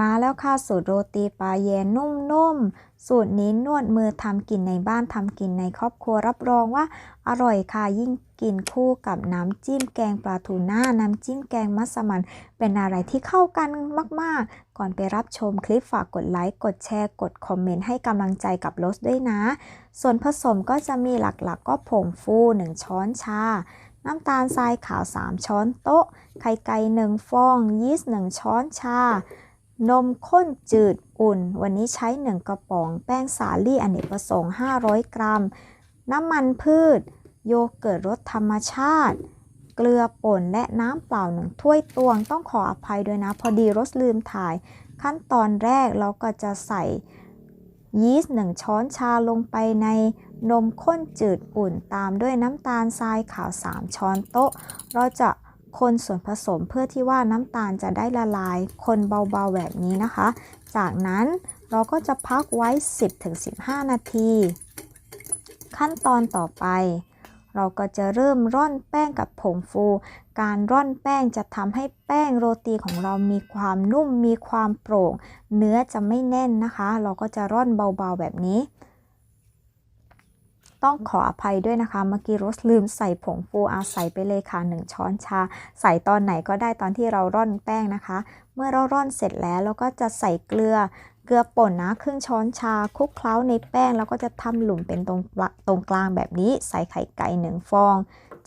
มาแล้วค่ะสูตรโรตีปลาแยนนุ่มๆ สูตรนี้นวดมือทำกินในบ้านทำกินในครอบครัวรับรองว่าอร่อยค่ะยิ่งกินคู่กับน้ำจิ้มแกงปลาทูน่าน้ำจิ้มแกงมัสมั่นเป็นอะไรที่เข้ากันมากๆ ก่อนไปรับชมคลิปฝากกดไลค์กดแชร์กดคอมเมนต์ให้กำลังใจกับโรสด้วยนะ ส่วนผสมก็จะมีหลักๆ ก็ผงฟู1ช้อนชาน้ำตาลทรายขาว 3 ช้อนโต๊ะ ไข่ไก่1ฟอง ยีสต์1ช้อนชา นมข้นจืดอุ่น วันนี้ใช้ 1 กระป๋อง แป้งสาลี่อเนกประสงค์ 500 กรัม น้ำมันพืช โยเกิร์ตรสธรรมชาติ เกลือป่นและน้ำเปล่าหนึ่งถ้วยตวง ต้องขออภัยด้วยนะ พอดีรสลืมถ่าย ขั้นตอนแรกเราก็จะใส่ยีสต์1ช้อนชาลงไปในนมข้นจืดอุ่นตามด้วยน้ำตาลทรายขาว 3 ช้อนโต๊ะ เราจะ คนส่วนผสมเพื่อที่ว่าน้ำตาลจะได้ละลาย คนเบาๆแบบนี้นะคะ จากนั้นเราก็จะพักไว้ 10-15 นาที ขั้นตอนต่อไป เราก็จะเริ่มร่อนแป้งกับผงฟู การร่อนแป้งจะทำให้แป้งโรตีของเรามีความนุ่มมีความโปร่ง เนื้อจะไม่แน่นนะคะ เราก็จะร่อนเบาๆแบบนี้ ต้องขออภัยด้วยนะคะ เมื่อกี้โรสลืมใส่ผงฟูอาใส่ไปเลยค่ะ1ช้อนชา ใส่ตอนไหนก็ได้ตอนที่เราร่อนแป้งนะคะ เมื่อเราร่อนเสร็จแล้วเราก็จะใส่เกลือเกลือป่นนะครึ่งช้อนชาคลุกเคล้าในแป้ง แล้วก็จะทำหลุมเป็นตรงตรงกลางแบบนี้ ใส่ไข่ไก่หนึ่งฟอง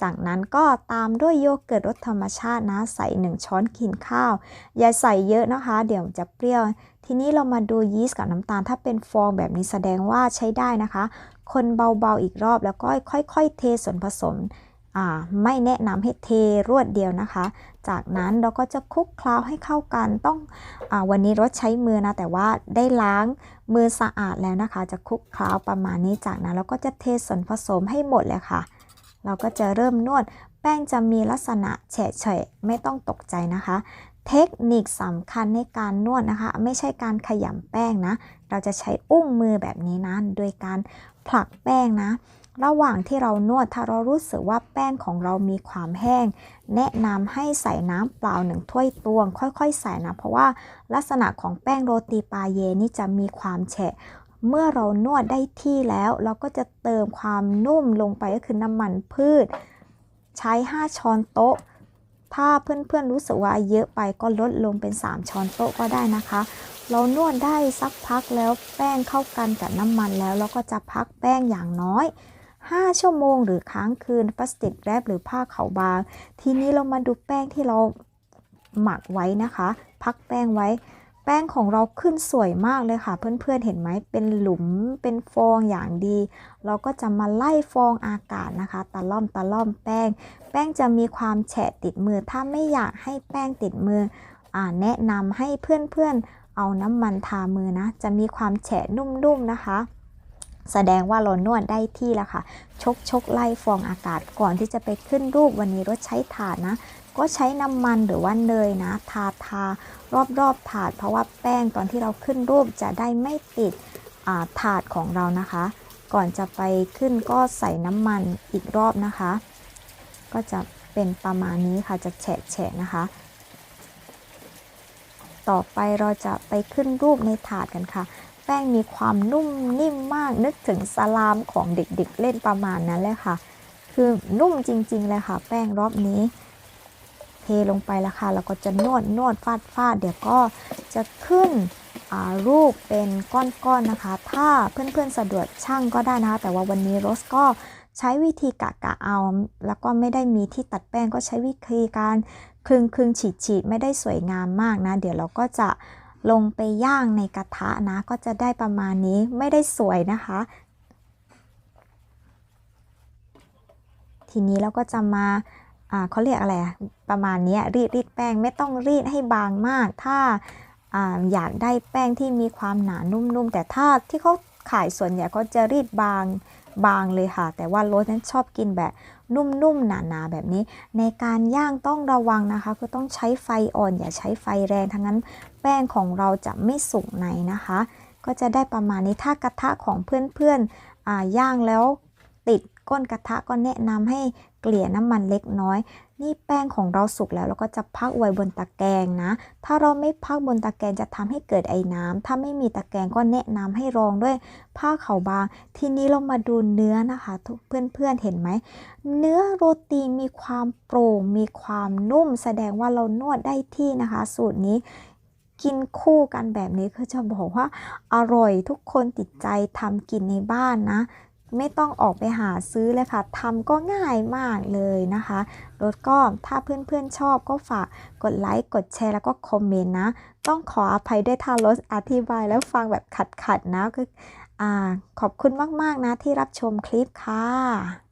จากนั้นก็ตามด้วยโยเกิร์ตรสธรรมชาตินะ ใส่ 1 ช้อนกินข้าว อย่าใส่เยอะนะคะ เดี๋ยวจะเปรี้ยว ทีนี้เรามาดูยีสต์กับน้ำตาล ถ้าเป็นฟองแบบนี้แสดงว่าใช้ได้นะคะ คนเบาๆอีกรอบแล้วก็ค่อยๆเทส่วนผสมไม่แนะนำให้เทรวดเดียวนะคะ จากนั้นเราก็จะคลุกเคล้าให้เข้ากัน ต้องอวันนี้รสใช้มือนะ แต่ว่าได้ล้างมือสะอาดแล้วนะคะ จะคลุกเคล้าประมาณนี้ จากนั้นเราก็จะเทส่วนผสมให้หมดเลยค่ะ เราก็จะเริ่มนวด แป้งจะมีลักษณะแฉะเฉะไม่ต้องตกใจนะคะ เทคนิคสำคัญในการนวดนะคะ ไม่ใช่การขยำแป้งนะ เราจะใช้อุ้งมือแบบนี้นะ โดยการผลักแป้งนะ ระหว่างที่เรานวดถ้าเรารู้สึกว่าแป้งของเรามีความแห้ง แนะนำให้ใส่น้ำเปล่าหนึ่งถ้วยตวง ค่อยๆ ใส่นะ เพราะว่าลักษณะของแป้งโรตีปาเยนี่จะมีความแฉะ เมื่อเรานวดได้ที่แล้ว เราก็จะเติมความนุ่มลงไปก็คือน้ำมันพืช ใช้ 5 ช้อนโต๊ะ ถ้าเพื่อนๆรู้สึกว่าเยอะไปก็ลดลงเป็น 3 ช้อนโต๊ะก็ได้นะคะ เรานวดได้สักพักแล้วแป้งเข้ากันกับน้ำมันแล้ว เราก็จะพักแป้งอย่างน้อย5 ชั่วโมงหรือค้างคืนพลาสติกแรปหรือผ้าขาวบาง ทีนี้เรามาดูแป้งที่เราหมักไว้นะคะ พักแป้งไว้ แป้งของเราขึ้นสวยมากเลยค่ะ เพื่อนๆเห็นไหมเป็นหลุมเป็นฟองอย่างดี เราก็จะมาไล่ฟองอากาศนะคะตะล่อมตะล่อมแป้ง แป้งจะมีความแฉะติดมือ ถ้าไม่อยากให้แป้งติดมืออแนะนำให้เพื่อนๆเอาน้ำมันทามือนะ จะมีความแฉะนุ่มๆนะคะ แสดงว่าเรานวดได้ที่แล้วค่ะ ชกชกไล่ฟองอากาศก่อนที่จะไปขึ้นรูปวันนี้รถใช้ถาดนะ ก็ใช้น้ำมันหรือว่าเนยนะ ทาทารอบๆถาด เพราะว่าแป้งตอนที่เราขึ้นรูปจะได้ไม่ติดถาดของเรานะคะ ก่อนจะไปขึ้นก็ใส่น้ำมันอีกรอบนะคะ ก็จะเป็นประมาณนี้ค่ะจะแฉะๆนะคะ ต่อไปเราจะไปขึ้นรูปในถาดกันค่ะ ป้งมีความนุ่มนิ่มมากนึกถึงสลามของเด็กๆเล่นประมาณนั้นเลยค่ะ คือนุ่มจริงๆเลยค่ะ แป้งรอบนี้เทลงไปแล้วค่ะเราก็จะนวดนวดฟาดฟาดเดี๋ยวก็จะขึ้นรูปเป็นก้อนๆนนะคะ ถ้าเพื่อนๆสะดวกช่างก็ได้นะคะ แต่ว่าวันนี้โรสก็ใช้วิธีกะกะเอา แล้วก็ไม่ได้มีที่ตัดแป้งก็ใช้วิธีการคลึงคลึงฉีดฉีดไม่ได้สวยงามมากนะ เดี๋ยวเราก็จะ ลงไปย่างในกระทะนะ ก็จะได้ประมาณนี้ไม่ได้สวยนะคะ ทีนี้เราก็จะมาเขาเรียกอะไรประมาณนี้รีดรีดแป้งไม่ต้องรีดให้บางมาก ถ้าออยากได้แป้งที่มีความหนานุ่มๆ แต่ถ้าที่เขา ขายส่วนใหญ่เขาจะรีดบางบางเลยค่ะ แต่ว่าโรสนั้นชอบกินแบบนุ่มๆหนาๆแบบนี้ ในการย่างต้องระวังนะคะ คือต้องใช้ไฟอ่อนอย่าใช้ไฟแรงทั้งนั้นแป้งของเราจะไม่สุกในนะคะ ก็จะได้ประมาณนี้ถ้ากระทะของเพื่อนๆย่างแล้วติดก้นกระทะก็แนะนำให้เกลี่ยน้ำมันเล็กน้อย นี่แป้งของเราสุกแล้วเราก็จะพักไว้บนตะแกรงนะ ถ้าเราไม่พักบนตะแกรงจะทำให้เกิดไอ้น้ำถ้าไม่มีตะแกรงก็แนะนำให้รองด้วยผ้าขาวบาง ทีนี้เรามาดูเนื้อนะคะเพื่อนๆเห็นไหม เนื้อโรตีมีความโปร่ง มีความนุ่ม แสดงว่าเรานวดได้ที่นะคะ สูตรนี้กินคู่กันแบบนี้คือจะบอกว่าอร่อยทุกคนติดใจทำกินในบ้านนะ ไม่ต้องออกไปหาซื้อเลยค่ะทำก็ง่ายมากเลยนะคะรถก็ถ้าเพื่อนๆชอบก็ฝากกดไลค์กดแชร์แล้วก็คอมเมนต์นะ ต้องขออภัยด้วยถ้ารถอธิบายแล้วฟังแบบขัดๆนะคืออขอบคุณมากๆนะที่รับชมคลิปค่ะ